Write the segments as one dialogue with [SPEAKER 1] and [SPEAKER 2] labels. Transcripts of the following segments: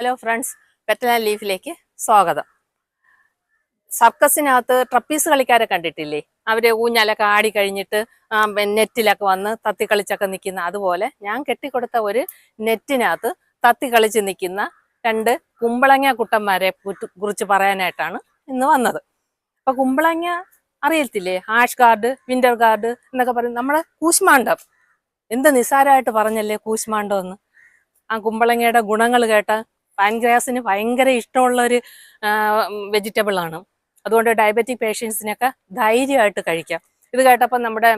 [SPEAKER 1] Hello friends പെറ്റല ലീഫിലേക്ക് സ്വാഗതം. സർക്കസിനകത്ത് trapeze കളിക്കാരെ കണ്ടിട്ടില്ലേ? അവർ ഊഞ്ഞാലൊക്കെ ആടി കഴിഞ്ഞിട്ട് നെറ്റിലൊക്കെ വന്ന് തത്തി കളിച്ചൊക്കെ നിൽക്കുന്ന അതുപോലെ ഞാൻ കെട്ടിക്കൊടുത്ത ഒരു നെറ്റിനകത്ത് തത്തി കളിച്ച് നിൽക്കുന്ന രണ്ട് കുമ്പളങ്ങ കുട്ടന്മാരെ കുറിച്ച് പറയാനായിട്ടാണ് ഇന്ന് വന്നത്. അപ്പൊ കുമ്പളങ്ങ അറിയത്തില്ലേ? ഹാഷ് ഗാർഡ് വിന്റർ ഗാർഡ് എന്നൊക്കെ പറയും നമ്മളെ കൂശ്മാണ്ഡം എന്ത് നിസ്സാരമായിട്ട് പറഞ്ഞല്ലേ കൂശ്മാണ്ഡം എന്ന്? ആ കുമ്പളങ്ങയുടെ ഗുണങ്ങൾ കേട്ട പാൻഗ്രാസിന് ഭയങ്കര ഇഷ്ടമുള്ള ഒരു വെജിറ്റബിൾ ആണ്. അതുകൊണ്ട് ഡയബറ്റിക് പേഷ്യൻസിനൊക്കെ ധൈര്യമായിട്ട് കഴിക്കാം. ഇത് കേട്ടപ്പോൾ നമ്മുടെ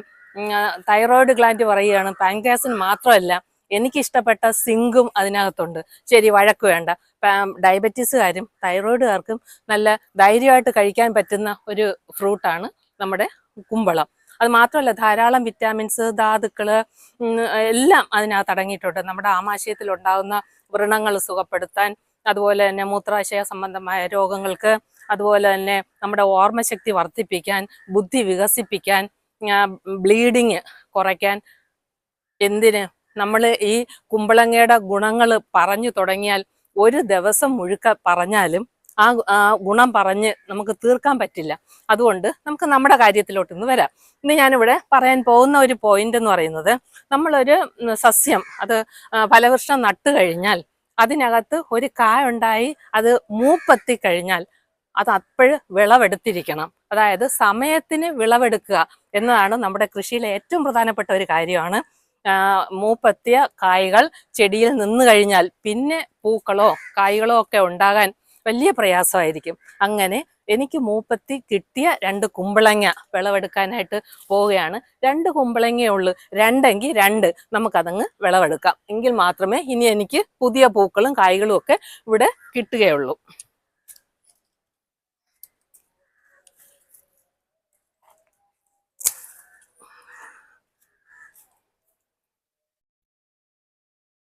[SPEAKER 1] തൈറോയിഡ് ഗ്ലാൻഡ് പറയുകയാണ് പാൻഗ്രാസിന് മാത്രമല്ല എനിക്ക് ഇഷ്ടപ്പെട്ട സിങ്കും അതിനകത്തുണ്ട്. ശരി വഴക്ക് വേണ്ട. ഡയബറ്റീസുകാരും തൈറോയിഡുകാർക്കും നല്ല ധൈര്യമായിട്ട് കഴിക്കാൻ പറ്റുന്ന ഒരു ഫ്രൂട്ടാണ് നമ്മുടെ കുമ്പളം. അത് മാത്രമല്ല ധാരാളം വിറ്റാമിൻസ് ധാതുക്കൾ എല്ലാം അതിനകത്ത് അടങ്ങിയിട്ടുണ്ട്. നമ്മുടെ ആമാശയത്തിൽ ഉണ്ടാകുന്ന വ്രണങ്ങൾ സുഖപ്പെടുത്താൻ അതുപോലെ തന്നെ മൂത്രാശയ സംബന്ധമായ രോഗങ്ങൾക്ക് അതുപോലെ തന്നെ നമ്മുടെ ഓർമ്മശക്തി വർദ്ധിപ്പിക്കാൻ ബുദ്ധി വികസിപ്പിക്കാൻ ബ്ലീഡിങ് കുറയ്ക്കാൻ എന്തിന് നമ്മൾ ഈ കുമ്പളങ്ങയുടെ ഗുണങ്ങൾ പറഞ്ഞു തുടങ്ങിയാൽ ഒരു ദിവസം മുഴുക്ക പറഞ്ഞാലും ആ ഗുണം പറഞ്ഞ് നമുക്ക് തീർക്കാൻ പറ്റില്ല. അതുകൊണ്ട് നമുക്ക് നമ്മുടെ കാര്യത്തിലോട്ട് ഇന്ന് വരാം. ഇന്ന് ഞാനിവിടെ പറയാൻ പോകുന്ന ഒരു പോയിന്റ് എന്ന് പറയുന്നത് നമ്മളൊരു സസ്യം അത് ഫലവൃക്ഷം നട്ടു കഴിഞ്ഞാൽ അതിനകത്ത് ഒരു കായ ഉണ്ടായി അത് മൂപ്പെത്തി കഴിഞ്ഞാൽ അത് അപ്പോഴ് വിളവെടുത്തിരിക്കണം. അതായത് സമയത്തിന് വിളവെടുക്കുക എന്നതാണ് നമ്മുടെ കൃഷിയിലെ ഏറ്റവും പ്രധാനപ്പെട്ട ഒരു കാര്യമാണ്. മൂപ്പെത്തിയ കായ്കൾ ചെടിയിൽ നിന്ന് കഴിഞ്ഞാൽ പിന്നെ പൂക്കളോ കായ്കളോ ഒക്കെ ഉണ്ടാകാൻ വലിയ പ്രയാസമായിരിക്കും. അങ്ങനെ എനിക്ക് മൂപ്പത്തി കിട്ടിയ രണ്ട് കുമ്പളങ്ങ വിളവെടുക്കാനായിട്ട് പോവുകയാണ്. രണ്ട് കുമ്പളങ്ങയുള്ളു രണ്ടെങ്കിൽ രണ്ട്. നമുക്കതങ്ങ് വിളവെടുക്കാം. എങ്കിൽ മാത്രമേ ഇനി എനിക്ക് പുതിയ പൂക്കളും കായ്കളും ഒക്കെ ഇവിടെ കിട്ടുകയുള്ളൂ.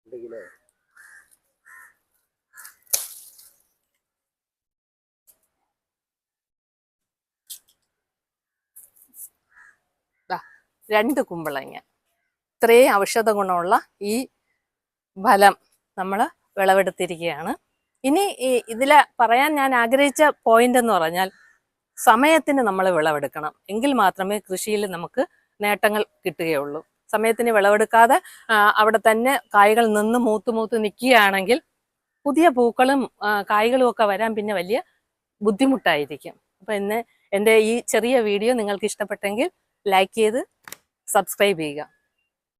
[SPEAKER 1] ദാ, രണ്ട് കുമ്പളങ്ങ. ഇത്രയും ഔഷധ ഗുണമുള്ള ഈ ഫലം നമ്മൾ വിളവെടുത്തിരിക്കുകയാണ്. ഇനി ഇതിൽ പറയാൻ ഞാൻ ആഗ്രഹിച്ച പോയിന്റ് എന്ന് പറഞ്ഞാൽ സമയത്തിന് നമ്മൾ വിളവെടുക്കണം. എങ്കിൽ മാത്രമേ കൃഷിയിൽ നമുക്ക് നേട്ടങ്ങൾ കിട്ടുകയുള്ളൂ. സമയത്തിന് വിളവെടുക്കാതെ അവിടെ തന്നെ കായ്കൾ നിന്ന് മൂത്ത് മൂത്ത് നിൽക്കുകയാണെങ്കിൽ പുതിയ പൂക്കളും കായ്കളും ഒക്കെ വരാൻ പിന്നെ വലിയ ബുദ്ധിമുട്ടായിരിക്കും. അപ്പം ഇന്ന് എന്റെ ഈ ചെറിയ വീഡിയോ നിങ്ങൾക്ക് ഇഷ്ടപ്പെട്ടെങ്കിൽ ലൈക്ക് ചെയ്ത് സബ്സ്ക്രൈബ് ചെയ്യുക.